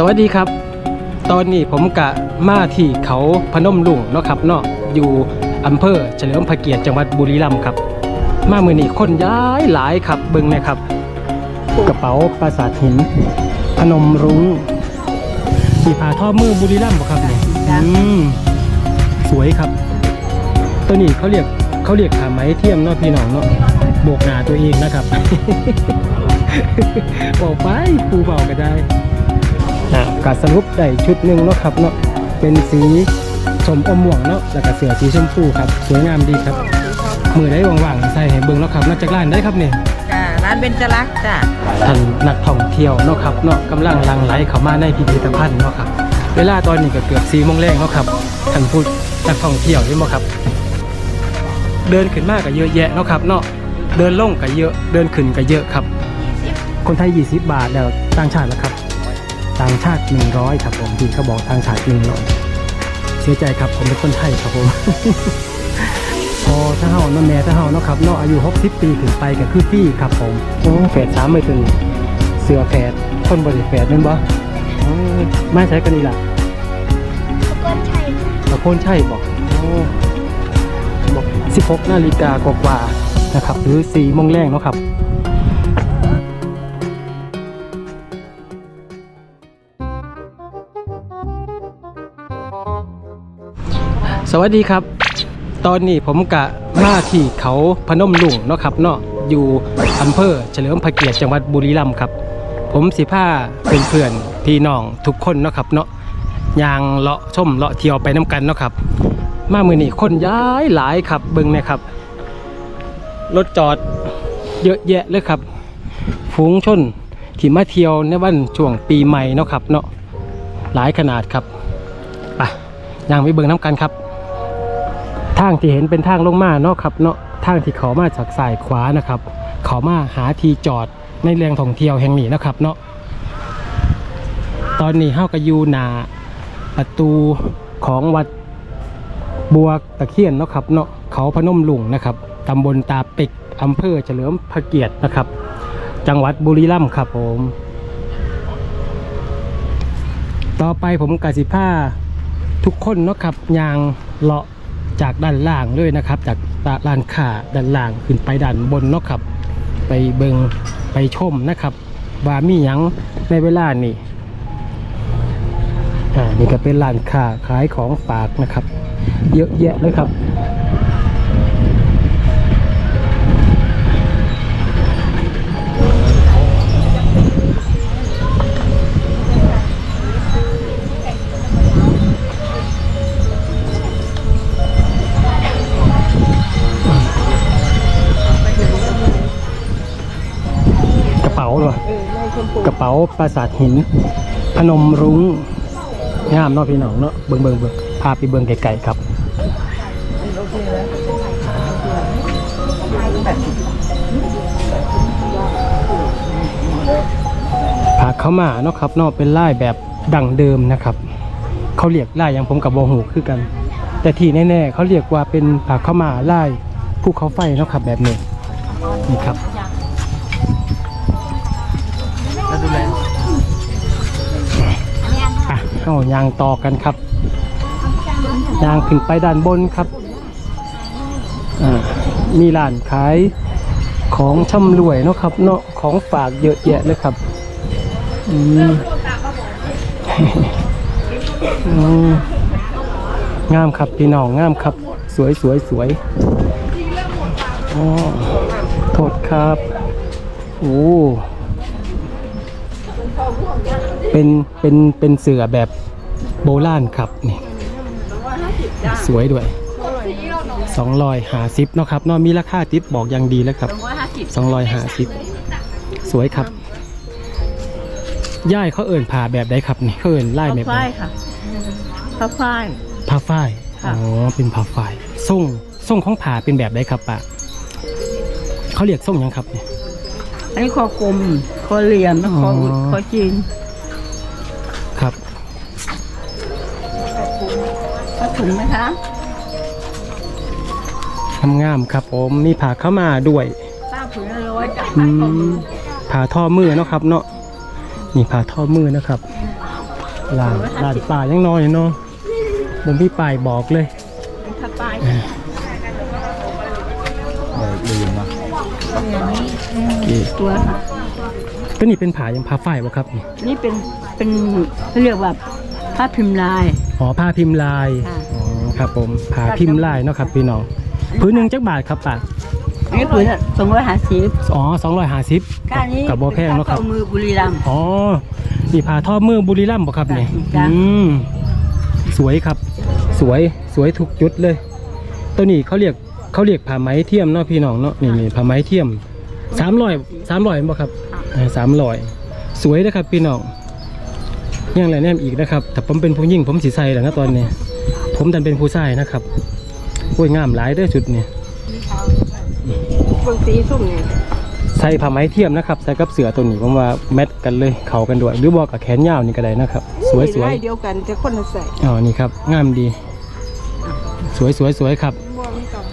สวัสดีครับ ตอนนี้ผมกะมาที่เขาพนมลุงเนาะครับเนาะอยู่อำเภอเฉลิมพระเกียรติจังหวัดบุรีรัมย์ครับ มาเมื่อนี้คนย้ายหลายครับเบิ่งนะครับ กระเป๋าปราสาทหิน พนมรุ้งสีผาท่อมือบุรีรัมย์บ่ครับเนี่ยอืมสวยครับ ตัวนี้เขาเรียกเขาเรียกผ้าไหมเทียมเนาะพี่น้องเนาะโบกหนาตัวเองนะครับ บอกไปปูเบาก็ได้ อะก็สรุปได้ชุดหนึ่งเนาะครับเนาะเป็นสีสมอมม่วงเนาะแล้วก็เสือสีชมพูครับสวยงามดีครับ มือได้ว่างๆใส่ให้เบิ่งเนาะครับนอกจากร้านได้ครับเนี่ยจ้าร้านเบญจรักษ์จ้าท่านนักท่องเที่ยวเนาะครับเนาะกำลังหลังไหลเข้ามาในพิพิธภัณฑ์เนาะครับเวลาตอนนี้ก็เกือบสี่โมงแรงเนาะครับท่านผู้นักท่องเที่ยวนี่มั้ครับ เดินขึ้นมากก็เยอะแยะเนาะครับเนาะเดินลงก็เยอะเดินขึ้นก็เยอะครับ คนไทย 20 บาทแล้วต่างชาตินะครับ ต่างชาติ 100 ครับผมที่เขาบอกต่างชาติ100เสียใจครับผมเป็นคนไทยครับผม พอถ้าเฮาเนาะแม่ถ้าเฮาเนาะครับเนาะอายุ 60 ปีขึ้นไปก็คือฟรี่ครับผมโอ้แฝดสามไม่ตึงเสือแฝดคนบริแฝดนั่นบ่อ๋อไม่ใช้กันนี่ล่ะก้อนชัยตะโคนใช่บอกโอ้บอก16นาฬิกากว่าๆนะครับ หรือ4โมงแรงเนาะครับ สวัสดีครับ ตอนนี้ผมกะมาที่เขาพนมลุงเนาะครับเนาะอยู่อำเภอเฉลิมพระเกียรติจังหวัดบุรีรัมย์ครับ ผมสิผ้าเป็นเพื่อนๆพี่น้องทุกคนเนาะครับเนาะยางเลาะชมเลาะเที่ยวไปน้กันเนาะครับ มามือนี้คนย้ายหลายครับเบิ่งเนะครับรถจอดเยอะแยะเลยครับฝูงชนที่มาเที่ยวในวันช่วงปีใหม่เนาะครับเนาะหลายขนาดครับไปยางไปเบิ่งน้ำกันครับ ทางที่เห็นเป็นทางลงมาเนาะครับเนาะทางที่เขามาจากสายขวานะครับ เขามาหาทีจอดในแหล่งท่องเที่ยวแห่งนี้นะครับเนาะตอนนี้เฮาก็อยู่หน้าประตูของวัดบัวตะเคียนเนาะครับเนาะเขาพนมลุงนะครับตำบลตาป็กอำเภอเฉลิมพระเกียรตินะครับ จังหวัดบุรีรัมย์ครับผม ต่อไปผมกสิผ้าทุกคนเนาะครับยางเลาะ จากด้านล่างเลยนะครับ จากลานขาด้านล่างขึ้นไปด้านบนเนาะครับ ไปเบิงไปชมนะครับ ว่ามีหยังในเวลานี้อ่านี่ก็เป็นร้านค้าขายของฝากนะครับ เยอะแยะเลยครับ กระเป๋าปราสาทหิน พนมรุ้งงามเนาะพี่น้องเนาะเบิ่งเบิ่งเบิ่งพาไปเบิ่งไกลๆครับผาเข้ามาเนาะครับเนาะเป็นลายแบบดั่งเดิมนะครับ เขาเรียกลายอย่างผมกับโบหูคือกัน แต่ที่แน่ๆเขาเรียกว่าเป็นผาเข้ามาลายภูเขาไฟเนาะครับแบบนี้นี่ครับ เอายางต่อกันครับยางขึ้นไปด้านบนครับอ่ามีร้านขายของช่ำรวยเนาะครับเนาะของฝากเยอะแยะเลยครับอืมงามครับพี่น้องงามครับ สวยสวยสวยอ๋อโทษครับ โอ้ เป็นเป็นเป็นเสือแบบโบราณครับนี่สวยด้วยสองรอยหาซิปเนาะครับเนาะมีราคาติดบอกอย่างดีแล้วครับสองร้อยห้าสิบสองรอยหาซิปสวยครับย่ายเขาเอิ่นผ่าแบบใดครับนี่เขาเอิ่นไล่ผ้าแบบไหนฝ้ายค่ะผ้าฝ้ายผ้าฝ้ายค่ะอ๋อเป็นผ้าฝ้ายส่งส่งของผ่าเป็นแบบใดครับป้าเขาเรียกส่งหยังครับเนี่ยอันนี้คอกลมคอเหลี่ยมนะคออุดอ๋อคอจีน ถุงไหมคะงามๆครับผมมีผ่าเข้าวมาด้วยเก้าผืนละร้อยจ้ะอืมผ่าท่อมือเนาะครับ เนาะนี่ผ่าท่อมือนะครับลานลานป่ายังน้อยเนาะผมพี่ป่ายบอกเลยถ้าปลายลืมอะตัวก็นี่เป็นผายังผาฝ้ายบ่ครับ นี่นี่เป็นเป็นเขาเรียกว่าผ้าพิมพ์ลาย อ๋อผ้าพิมพ์ลายค่ะ อ๋อครับผมผาพิมพ์ลายเนาะครับพี่น้องพื้นหนึ่งจักบาทครับป่าอันนี้ผืนสองร้อยห้าสิบอ๋อสองร้อยห้าสิบก้านนี้กับโบแพงเนาะครับ ข้อมือบุรีรัมย์ อ๋อนี่ผาทอดมือบุรีรัมย์บ่ครับเนี่ยจ้ะ อืมสวยครับ สวยสวยทุกจุดเลย ตัวนี้เขาเรียกเขาเรียกผ้าไหมเทียมเนาะพี่น้องเนาะนี่นี่ผ้าไหมเทียมสามร้อยสามร้อยบ่ครับสามร้อยสวยนะครับพี่น้อง ยังไรแนมอีกนะครับแต่ผมเป็นผู้หญิงผมสีใส่แล้วนะตอนนี้ ผมดันเป็นผู้ชายนะครับโอ้ยงามหลายเด้อชุดนี้บางสีส้มเนี่ยใส่ผ้าไหมเทียมนะครับใส่กับเสือตัวนี้ผมว่าแมทกันเลยเข้ากันด้วยหรือบอกกับแขนยาวนี่ก็ได้นะครับ สวยสวยลายเดียวกันแต่คนละใส่อ๋อนี่ครับงามดี สวยสวยสวยครับ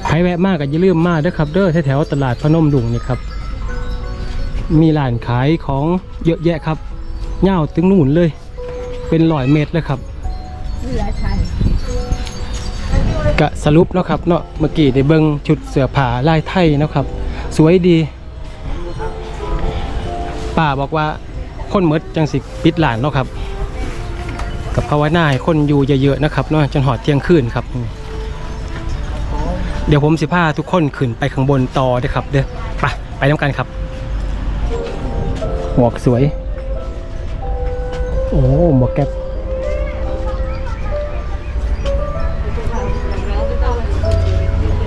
ใครแวะมากก็อย่าลืมมาเด้อครับ เด้อแถวๆตลาดพนมดุงนี่ครับ มีร้านขายของเยอะแยะครับเง่าวถึงนู่นเลย เป็นร้อยเมตรเลยครับนี่ลายไทยกะสรุปเนาะครับเนาะเมื่อกี้ได้เบิ่งชุดเสื้อผ้าลายไทยเนาะครับ สวยดี ป้าบอกว่าคนหมดจังสิปิดหลานเนาะครับ กับภาวนาให้คนอยู่เยอะๆนะครับเนาะจนหอดเที่ยงคืนครับ เดี๋ยวผมสิพาทุกคนขึ้นไปข้างบนต่อเด้อครับ เด้อไปไปน้ำกันครับหมวกสวย โอ้หมวกแก๊ป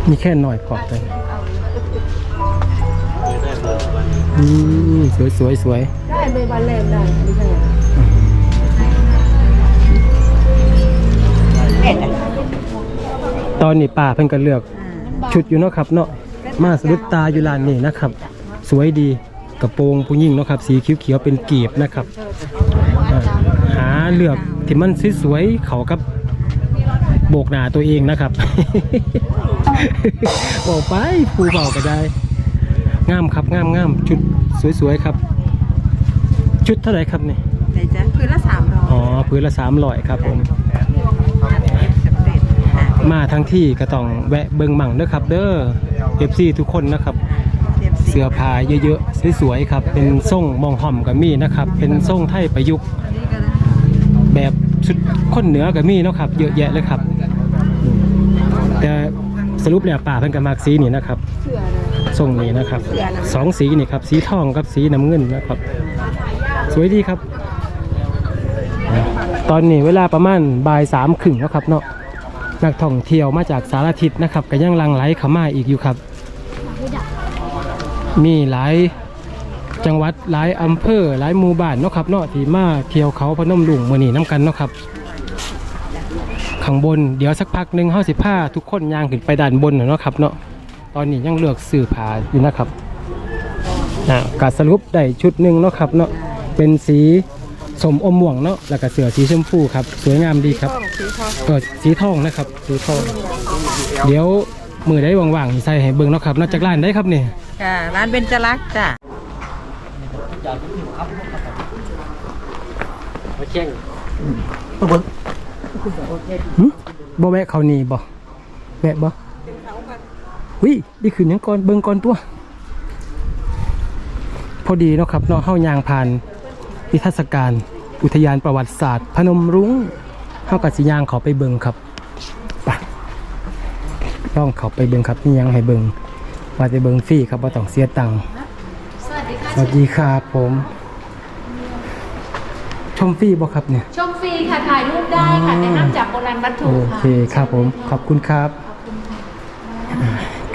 มีแค่หน่อยพอเลยอืมสวยสวยสวยได้ใบบันเล่มได้ไม่ใช่ตอนนี้ป้าเพิ่นก็เลือก ชุดอยู่เนาะครับเนาะมาสะดุดตาอยู่ร้านนี้นะครับ สวยดีกระโปรงผู้หญิงเนาะครับ สีเขียวๆเป็นกีบนะครับอ่าหา เลือกที่มันสวยๆเขากับโบกหน้าตัวเองนะครับ บอกไปผู้เบาก็ได้ งามครับงามงามชุดสวยๆครับ ชุดเท่าไหร่ครับนี่ไหนจ๊ะคือละสามร้อยอ๋อพื้นละสามร้อยครับผมมาทั้งที่ก็ต้องแวะเบิงหมั่งเด้อครับ เด้อเอฟซีทุกคนนะครับ เสื้อผ้าเยอะๆสวยๆครับ เป็นทรงมองห่อมกับมีนะครับ เป็นทรงไทยประยุกต์แบบชุด คนเหนือกับมีเนาะครับเยอะแยะเลยครับอืมแต่สรุปแล้วป่าเพิ่นกับมากสีนี่นะครับทรงนี้นะครับสองสีนี่ครับสีทองกับสีน้ำเงินนะครับ สวยดีครับ ตอนนี้เวลาประมาณบ่ายสามครึ่งแล้วครับเนาะนักท่องเที่ยวมาจากสารทิศนะครับก็ยังหลังไหลเข้ามาอีกอยู่ครับ มีหลายจังหวัดหลายอำเภอหลายหมู่บ้านเนาะครับเนาะที่มาเที่ยวเขาพนมลุงมื้อนี้น้กันเนาะครับ ข้างบนเดี๋ยวสักพักหนึ่งเฮาสิพาทุกคนย่างขึ้นไปด้านบนน่ะเนาะครับเนาะตอนนี้ยังเลือกสื่อผาอยู่นะครับนะก็สรุปได้ชุดหนึ่งเนาะครับเนาะเป็นสีสมอมม่วงเนาะแล้วก็เสือสีชมพูครับสวยงามดีครับก็สีทองนะครับสีทองเดี๋ยวมือได้ว่างๆใส่ให้เบิ่งเนาะครับนอกจากร้านได้ครับเนี่ยจ้ะร้านเบญจรักษ์จ้ะมาแจ้ง บ่แวะเขานี่บ่แวะบ่วินี่คือหยังก่อนเบิ่งก่อนตัว พอดีเนาะครับเนาะเฮายางผ่านนิทรรศการ อุทยานประวัติศาสตร์ พนมรุ้งเฮากับสิยางเขาไปเบิ่งครับไปลองเขาไปเบิ่งครับนี่ยังให้เบิ่งว่าจะเบิ่งฟรีครับว่าต้องเสียตังค์สวัสดีครับผม ชมฟรีบ่ครับเนี่ย ชมฟรีค่ะถ่ายรูปได้ค่ะอ๋อแนะนำจากโบราณวัตถุโอค่ะเคครับผม ขอบคุณครับ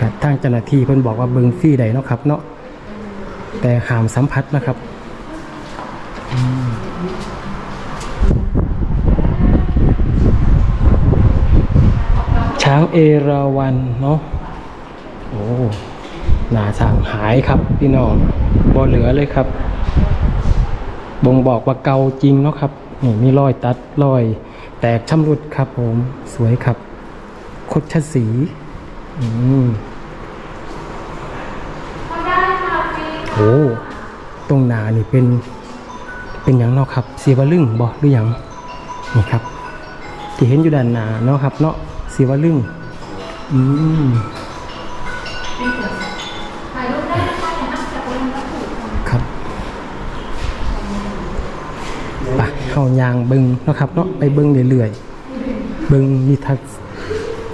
กับทางเจ้าหน้าที่เพิ่นบอกว่าเบิ่งฟรีได้เนาะครับเนาะ แต่ห้ามสัมผัสนะครับอืมช้างเอราวัณเนาะ โอ้หนาช้างหายครับพี่น้องบ่เหลือเลยครับ บ่งบอกว่าเก่าจริงเนาะครับนี่มีรอยตัดรอย แตกชำรุดครับผมสวยครับ คดชสีอืมโอ้ตรงหนานี่เป็น เป็นอย่างเนาะครับสีวลึงบ่หรือหยังนี่ครับ ที่เห็นอยู่ด้านหน้าเนาะครับ เนาะสีวลึงอืม เข้ายางเบิงนะครับเนาะไปเบิงเรื่อยๆเบิงนิทรร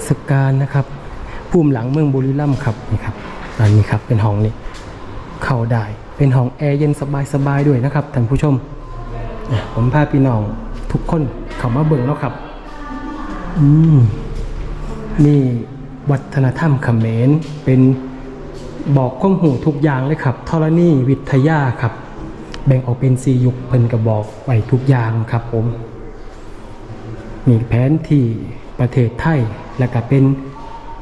ศการนะครับภูมิหลังเมืองบุรีรัมย์ครับนี่ครับอันนี้ครับเป็นห้องนี้เข้าได้เป็นห้องแอร์เย็นสบายๆด้วยนะครับท่านผู้ชมผมพาพี่น้องทุกคนเข้ามาเบิ่งแล้วครับอืมนี่วัฒนธรรมเขมรเป็นบอกข้อมหูทุกอย่างเลยครับธรณีวิทยาครับ แบ่งออกเป็นสี่ยุคเพิ่นกระบอกไว้ทุกอย่างครับผม มีแผนที่ประเทศไทยและก็เป็น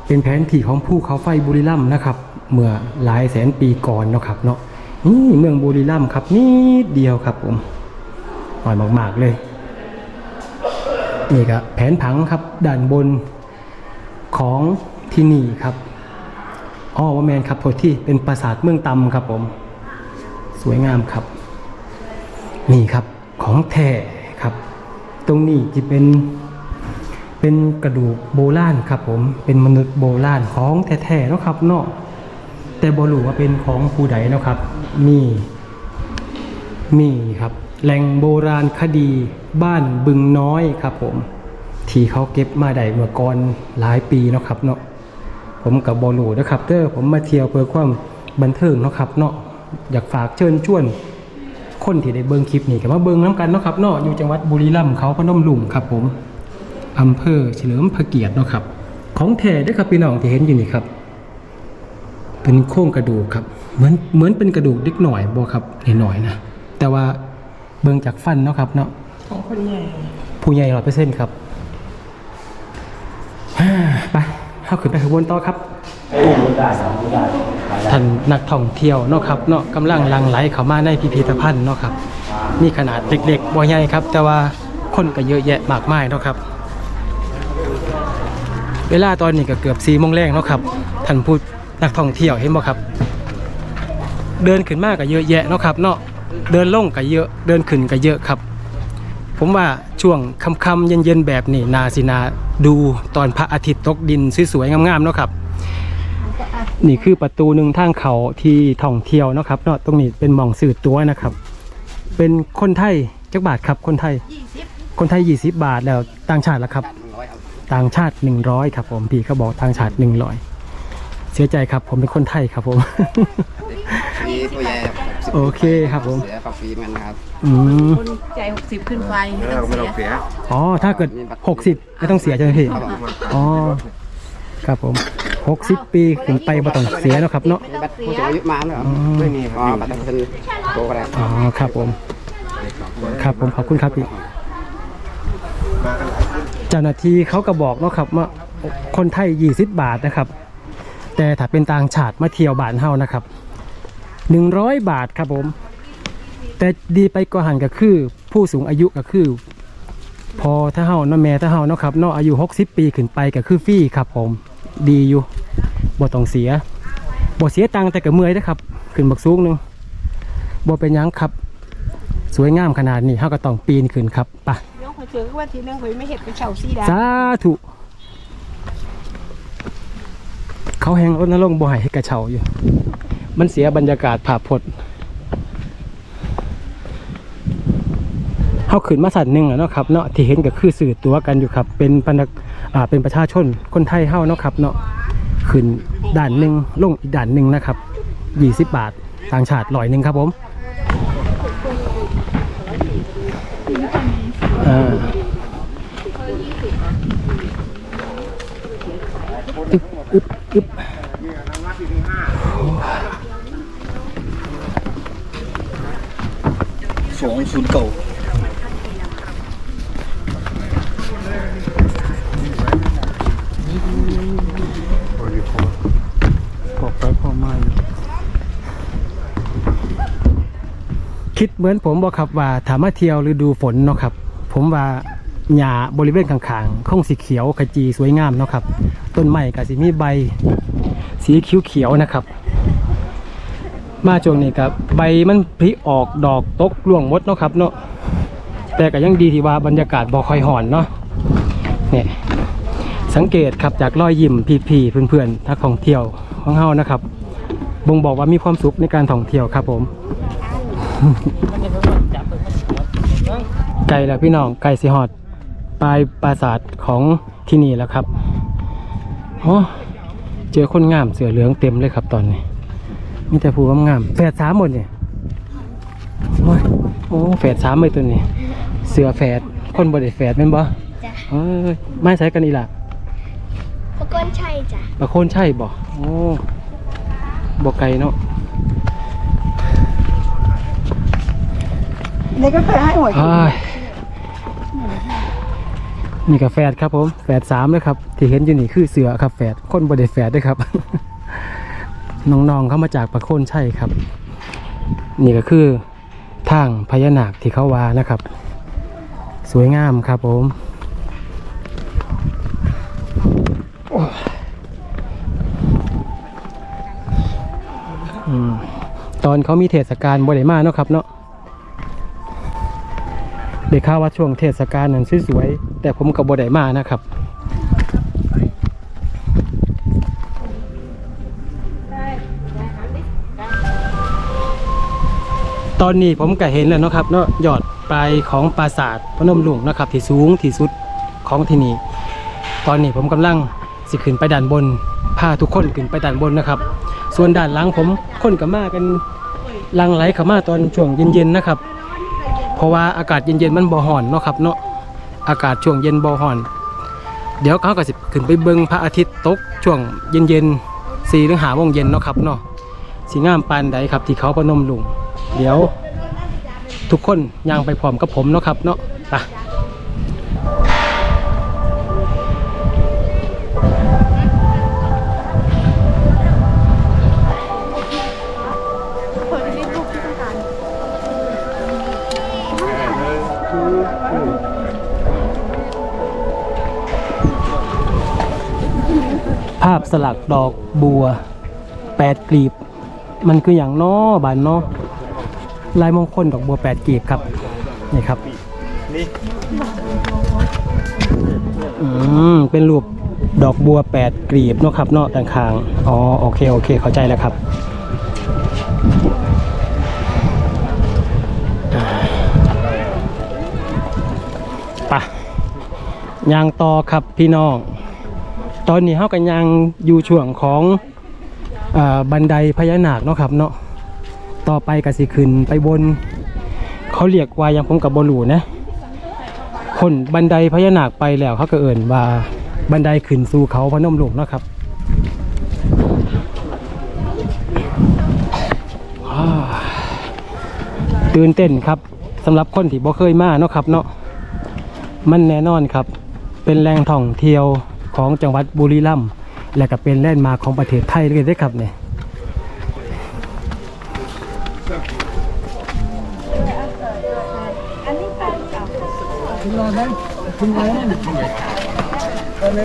เป็นแผนที่ของภูเขาไฟบุรีรัมย์นะครับ เมื่อหลายแสนปีก่อนเนาะครับเนาะนี่เมืองบุรีรัมย์ครับนิดเดียวครับผมหน่อยมาก ๆ เลยนี่ก็แผนผังครับด้านบนของที่นี่ครับอ๋อว่าแมนครับโทษที่เป็นปราสาทเมืองตำครับผม สวยงามครับ นี่ครับของแท้ครับ ตรงนี้จะเป็นเป็นกระดูกโบราณครับผมเป็นมนุษย์โบราณของแท้ๆเนาะครับเนาะแต่บรูว่าเป็นของผู้ใดนะครับนี่นี่ครับแหล่งโบราณคดีบ้านบึงน้อยครับผมที่เขาเก็บมาได้เมื่อก่อนหลายปีนะครับเนาะผมกับบอลูนะครับเด้อผมมาเที่ยวเพื่อความบันเทิงนะครับเนาะอยากฝากเชิญชวน คนที่ได้เบิ่งคลิปนี้ก็มาเบิ่งน้ำกันเนาะครับเนาะอยู่จังหวัดบุรีรัมย์เขาพนมลุงครับผมอำเภอเฉลิมพระเกียรติเนาะครับ ของแท้เด้อครับพี่น้องที่เห็นอยู่นี่ครับ เป็นโครงกระดูกครับ เหมือนเหมือนเป็นกระดูกเล็กหน่อยบ่ครับหน่อยๆนะแต่ว่าเบิ่งจากฟันเนาะครับเนาะของคนใหญ่ผู้ใหญ่ร้อยเปอร์เซ็นต์ครับอ่าไปเข้าขึ้นไปขบวนต่อครับ ท่านนักท่องเที่ยวเนาะครับเนาะกำลังหลังไหลเข้ามาในพิพิธภัณฑ์เนาะครับนี่ขนาดเล็กๆบ่ใหญ่ครับ แต่ว่าคนก็เยอะแยะมากมายเนาะครับ เวลาตอนนี้ก็เกือบสี่โมงแรงเนาะครับท่านผู้นักท่องเที่ยวเห็นบ่ครับ เดินขึ้นมากก็เยอะแยะเนาะครับเนาะเดินลงก็เยอะเดินขึ้นก็เยอะครับ ผมว่าช่วงค่ำๆเย็นๆแบบนี้นาสินาดูตอนพระอาทิตย์ตกดินสวยๆงามๆเนาะครับ นี่คือประตูหนึ่งทางเขาที่ท่องเที่ยวเนาะครับเนาะตรงนี้เป็นหมองสื่อตัวนะครับ เป็นคนไทยจักบาทครับคนไทย คนไทย 20 บาทแล้วต่างชาติละครับ ต่างชาติ 100 ครับผมพี่เขาบอกต่างชาติ 100 เสียใจครับผมเป็นคนไทยครับผม มีตัวใหญ่ครับโอเคครับผม เสือครับฟรีเหมือนกันครับอืมคนใจหกสิบขึ้นไปเออไม่ต้องเสียอ๋อถ้าเกิด 60 ไม่ต้องเสียใช่ไหมพี่ ครับผมอ๋อ ครับผม 60ปีขึ้นไปบ่ต้องเสียเนาะครับเนาะมีบัตรผู้สูงอายุมาไหมครับไม่มีอ๋อบัตรประชาชนโตก็ได้อ๋อครับผม ครับผมขอบคุณครับพี่เจ้าหน้าที่เขาก็บอกเนาะครับว่าคนไทย20บาทนะครับ แต่ถ้าเป็นต่างชาติมาเที่ยวบ้านเฮานะครับ100บาทครับผม แต่ดีไปกว่าหันก็คือ ผู้สูงอายุก็คือ พอถ้าเฮาเนาะแม่ถ้าเฮาเนาะครับเนาะอายุ 60 ปีขึ้นไปก็คือฟรีครับผม ดีอยู่ บ่ต้องเสียบ่เสียตังค์แต่ก็เมื่อยนะครับ ขึ้นบักสูงหนึงบ่เป็นหยังครับ สวยงามขนาดนี้เฮาก็ต้องปีนขึ้นครับไปน้องเคยเจอว่าทีนึงเคยไม่เห็นเป็นเฉาซีดาสาธุเขาแหงรณรงค์บ่ให้ให้กระเช้าอยู่ มันเสียบรรยากาศผาพดเขาขึ้นมาสัตว์หนึ่งอะเนาะครับเนาะที่เห็นก็คือสื่อตัวกันอยู่ครับ เป็นพนักอ่าเป็นประชาชนคนไทยเฮาเนาะครับเนาะ ขึ้นด่านหนึ่งลงอีกด่านหนึ่งนะครับยี่สิบบาทต่างชาติร้อยหนึ่งครับผมอ่าอึบอึบอึบสองศูนย์เก่า พอไปพอมาอยู่ คิดเหมือนผมบอกครับว่าถามมาเที่ยวฤดูฝนเนาะครับ ผมว่าหญ้าบริเวณข้างๆคงสีเขียวขจีสวยงามเนาะครับ ต้นไม้ก็สิมีใบ สีเขียวๆนะครับ มาช่วงนี้ครับใบมันผลิออกดอกตกร่วงหมดเนาะครับเนาะแต่ก็ยังดีที่ว่าบรรยากาศบ่ค่อยห่อนเนาะเนี่ยสังเกตครับจากรอยยิ้มพี่ๆเพื่อนๆนักท่องเที่ยวของเฮานะครับบ่งบอกว่ามีความสุขในการท่องเที่ยวครับผม ไกลแล้วพี่น้องไกลสิฮอดปลายปราสาทของที่นี่แล้วครับโอ้เจอคนงามเสือเหลืองเต็มเลยครับตอนนี้มีแต่ผู้งามๆแฝดสามหมดเนี่ยโอ้ยโอ้แฝดสามเลยตัวนี้ เสือแฝดคนบริแฝดแม่นบ่จ้ะเอ้ยไม่ใช้กันอีหล่ะพระก้นชัยจ้ะบางคนใช่บ่โอ้บ่ไกลเนาะ เด็กก็เคยให้หวยอ้ายนี่กับแฝดครับผมแฝดสามเลยครับ ที่เห็นอยู่นี่คือเสือครับแฝดคนบริแฝดด้วยครับ น้องๆเข้ามาจากประโคนใช่ครับ นี่ก็คือทางพญานาคที่เขาวานะครับ สวยงามครับผมโอ้ยอืมตอนเขามีเทศกาลบริมาเนาะครับเนาะ ได้ข่าวว่าช่วงเทศกาลนั้นสวยๆแต่ผมกับบได้มานะครับ ตอนนี้ผมก็เห็นแล้วนะครับเนาะยอดปลายของปราสาทพนมหลวงนะครับที่สูงที่สุดของที่นี่ตอนนี้ผมกำลังสิขึ้นไปด้านบนพาทุกคนขึ้นไปด้านบนนะครับ ส่วนด้านหลังผมคนกับมากันลังไหลขามาตอนช่วงเย็นๆนะครับ เพราะว่าอากาศเย็นๆมันบ่ห่อนเนาะครับเนาะอากาศช่วงเย็นบ่ห่อน เดี๋ยวเขาก็สิขึ้นไปเบิ่งพระอาทิตย์ตกช่วงเย็นๆสี่หรือ5โมงเย็นเนาะครับเนาะสีงามปานใดครับที่เขาพนมลุงเดี๋ยวทุกคนย่างไปพร้อมกับผมเนาะครับเนาะไป สลักดอกบัวแปดกลีบ มันคืออย่างนอบานนาะลายมงคลดอกบัวแปดกีบครับนี่ครับอืมเป็นรูปดอกบัวแปดกลีบเนาะครับนาะต่างคางอ๋อโอเคโอเคเข้าใจแล้วครับอ่าไปยางต่อครับพี่น้อง ตอนนี้เฮากันยังอยู่ช่วงของอบันไดพญานาคเนาะครับเนาะต่อไปกสิขึ้นไปบน เขาเรียกว่ายังผมกับบรูนะคนบันไดพญานาคไปแล้วเขาก็เอิ่นว่าบันไดขึ้นสู่เขาพนมหลวงเนาะครับตื่นเต้นครับสำหรับคนที่บ่เคยมาเนาะครับเนาะมันแน่นอนครับ เป็นแหล่งท่องเที่ยว ของจังหวัดบุรีรัมย์และก็เป็นแลนด์มาร์คของประเทศไทยเลยได้ครับเนี่ยอะไ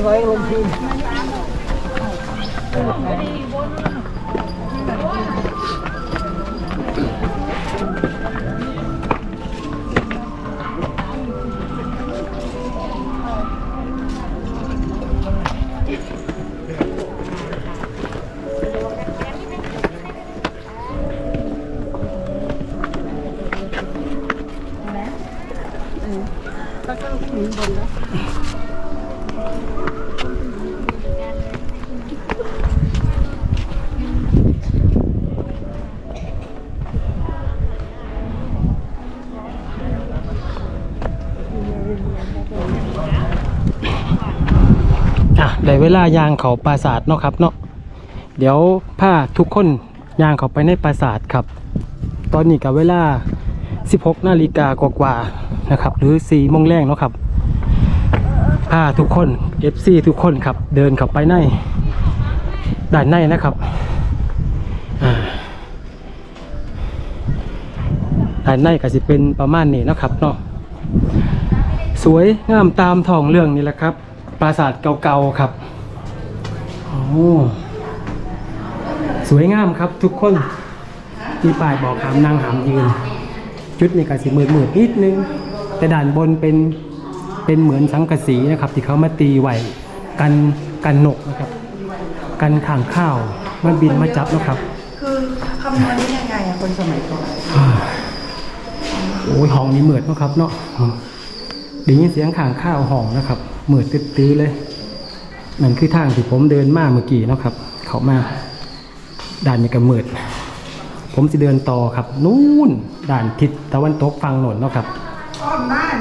ด้เวลายางเขาปราสาทเนาะครับเนาะเดี๋ยวพาทุกคนยางเขาไปในปราสาทครับ ตอนนี้กับเวลา 16นาฬิกากว่าๆนะครับ หรือ4โมงแรงเนาะครับ พาทุกคน FC ทุกคนครับ เดินเข้าไปในด้านในนะครับอ่าด้านในก็สิเป็นประมาณนี้นะครับเนาะสวยงามตามท้องเรื่องนี่แหละครับ ปราสาทเก่าๆครับโอ้สวยงามครับทุกคนมีป้ายบอกหามนั่งหามยืน จุดนี้ก็สิมืดมืดๆนิดนึง แต่ด่านบนเป็น เป็นเหมือนสังกะสีนะครับ ที่เขามาตีไว้กันกันนกนะครับ กันข่างข้าวมาบินมาจับนะครับ คือคำนวณนี้ยังไงอะคนสมัยก่อนโอ้ยห้องนี้เหมือดเนาะครับเนาะอืมได้ยินเสียงข่างข้าวห้องนะครับเหมือดตื้อๆเลยนั่นคือทางที่ผมเดินมาเมื่อกี้เนาะครับ เขามาด่านนี้ก็เหมือดผมจะเดินต่อครับ นู่นด่านทิศตะวันตกฝั่งโนนเนาะครับอ้อมบ้าน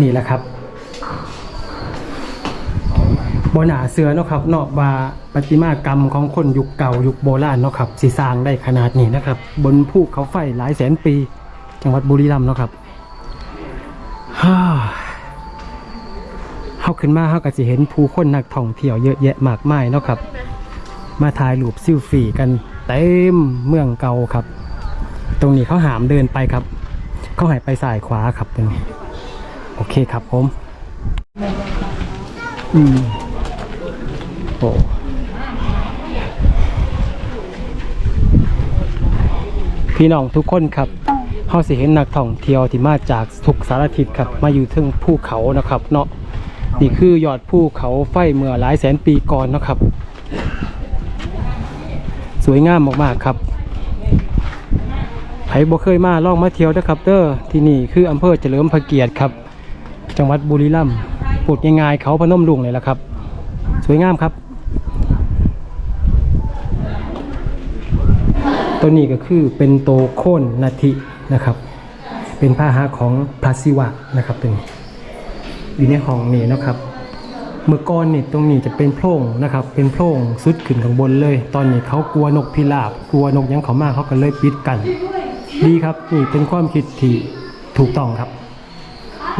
นี่แหละครับบนหนาเสือเนาะครับเนาะว่าประติมากรรมของคนยุคเก่ายุคโบราณเนาะครับสีสร้างได้ขนาดนี้นะครับ บนภูเขาไฟหลายแสนปี จังหวัดบุรีรัมย์เนาะครับฮ่าเฮาขึ้นมาเฮาก็สิเห็นผู้คนนักท่องเที่ยวเยอะแยะมากมายเนาะครับ มาถ่ายรูปซิลฟี่กันเต็มเมืองเก่าครับ ตรงนี้เขาหามเดินไปครับ เขาหายไปสายขวาครับตรงนี้โอเคครับผมอืมโอ้พี่น้องทุกคนครับเฮาสิเห็นนักท่องเที่ยวที่มาจากทุกสารทิศครับ มาอยู่ถึงภูเขานะครับ เนาะนี่คือยอดภูเขาไฟเมื่อหลายแสนปีก่อนนะครับ สวยงามมากๆครับใครบ่เคยมาล่องมาเที่ยวนะครับเด้อที่นี่คืออำเภอเฉลิมพระเกียรติครับ จังหวัดบุรีรัมย์พูดง่ายๆเขาพนมลุงเลยละครับ สวยงามครับตัวนี้ก็คือเป็นโตโค่นนาทินะครับ เป็นพาหะของพระศิวะนะครับตัวนี้อยู่ในห้องนี้นะครับ เมื่อก่อนนี่ตรงนี้จะเป็นโพรงนะครับ เป็นโพรงสุดขึ้นข้างบนเลย ตอนนี้เขากลัวนกพิราบ กลัวนกยังเขามาเขาก็เลยปิดกัน ดีครับนี่เป็นความคิดที่ถูกต้องครับ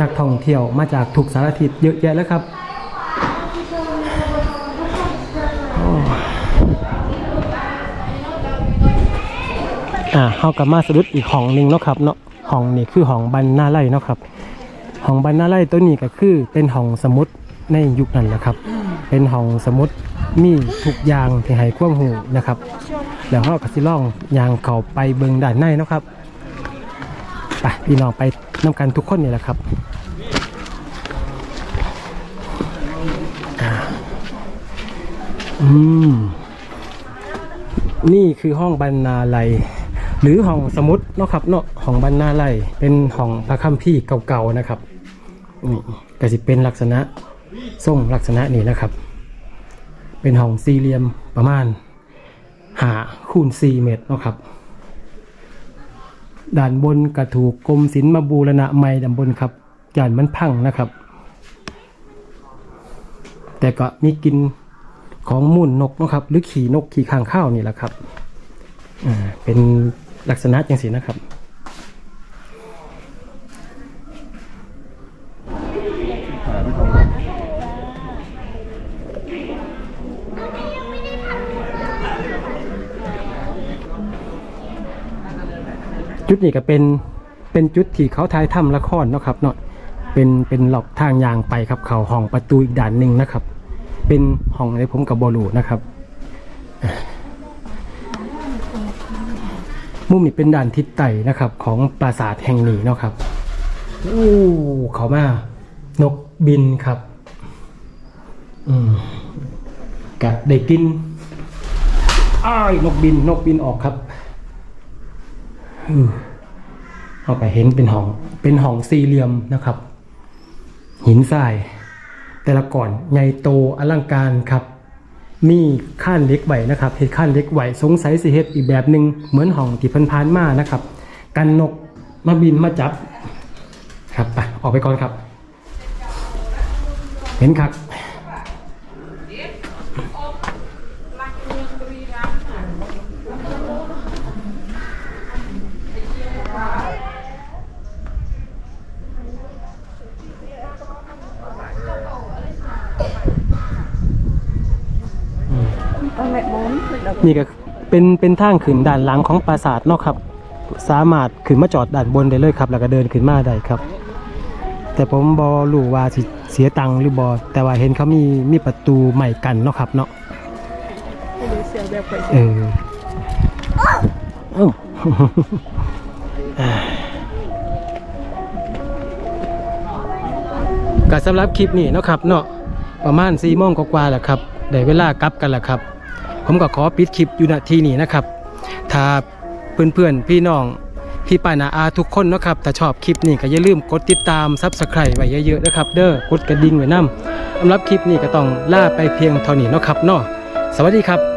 นักท่องเที่ยวมาจากทุกสารทิศเยอะแยะแล้วครับอ่าเฮากับมาสะดุดอีกห้องหนึ่งเนาะครับเนาะห้องนี่คือห้องบรรณาไร่เนาะครับห้องบรรณาไร่ตัวนี้ก็คือเป็นห้องสมุด ในยุคนั้นแหละครับ เป็นห้องสมุดมีทุกอย่างที่ให้ความหูนะครับ แล้วเฮาก็สิล่องยางเข้าไปเบิงด้านในเนาะครับไปพี่น้องไปน้ำกันทุกคนนี่แหละครับอ่าอืมนี่คือห้องบรรณาลัยหรือห้องสมุดเนาะครับเนาะห้องบรรณาลัยเป็นห้องพระคัมภีร์เก่าๆนะครับนี่ก็สิเป็นลักษณะ ทรงลักษณะนี้นะครับ เป็นห้องสี่เหลี่ยมประมาณหาคูณสี่เมตรเนาะครับด่านบนกระถูกกรมศิลป์มาบูรณะใหม่ด่านบนครับจานมันพังนะครับ แต่ก็มีกินของมูลนกนะครับ หรือขี่นกขี่ข้างข้าวนี่แหละครับ อ่า เป็นลักษณะจังสีนะครับ จุดนี้ก็เป็นเป็นจุดที่เขาถ่ายทำละครเนาะครับเนาะเป็นเป็นหลอกทางยางไปครับเขาห้องประตูอีกด่านหนึ่งนะครับ เป็นห้องอะไรผมกับบอลูนะครับมุมนี้เป็นด่านทิศใต้นะครับ ของปราสาทแห่งนี้เนาะครับอู้เขามานกบินครับ อืมกะได้กินอ้ายนกบินนกบินออกครับ เอาไปเห็นเป็นห้อง เป็นห้องสี่เหลี่ยมนะครับ หินทราย แต่ละก่อนใหญ่โตอลังการครับ มีข้านเล็กไหวนะครับเห็ดข้านเล็กไหวสงสัยสิเห็ดอีกแบบหนึ่งเหมือนห้องที่พันพานมานะครับ กันนกมาบินมาจับ ครับไปออกไปก่อนครับ เห็นครับ เอาแม่บน นี่ก็เป็นเป็นทางขึ้นด้านหลังของปราสาทเนาะครับ สามารถขึ้นมาจอดด้านบนได้เลยครับ แล้วก็เดินขึ้นมาได้ครับ แต่ผมบอรู้ว่าสิเสียตังค์หรือบอแต่ว่าเห็นเขามีมีประตูใหม่กันเนาะครับเนาะไม่รู้เสียแบบไปเออก็สำหรับคลิปนี้เนาะครับเนาะประมาณ4โมงกว่าๆแหละครับได้เวลากลับกันแล้วครับ ผมก็ขอปิดคลิปอยู่ณที่นี้นะครับถ้าเพื่อนๆพี่น้องพี่ป้านาอาทุกคนนะครับถ้าชอบคลิปนี้ก็อย่าลืมกดติดตามซับสไครต์ไว้เยอะๆนะครับ เด้อกดกระดิ่งไว้นํสำหรับคลิปนี้ก็ต้องล่าไปเพียงเท่านี้นะครับเนาะสวัสดีครับ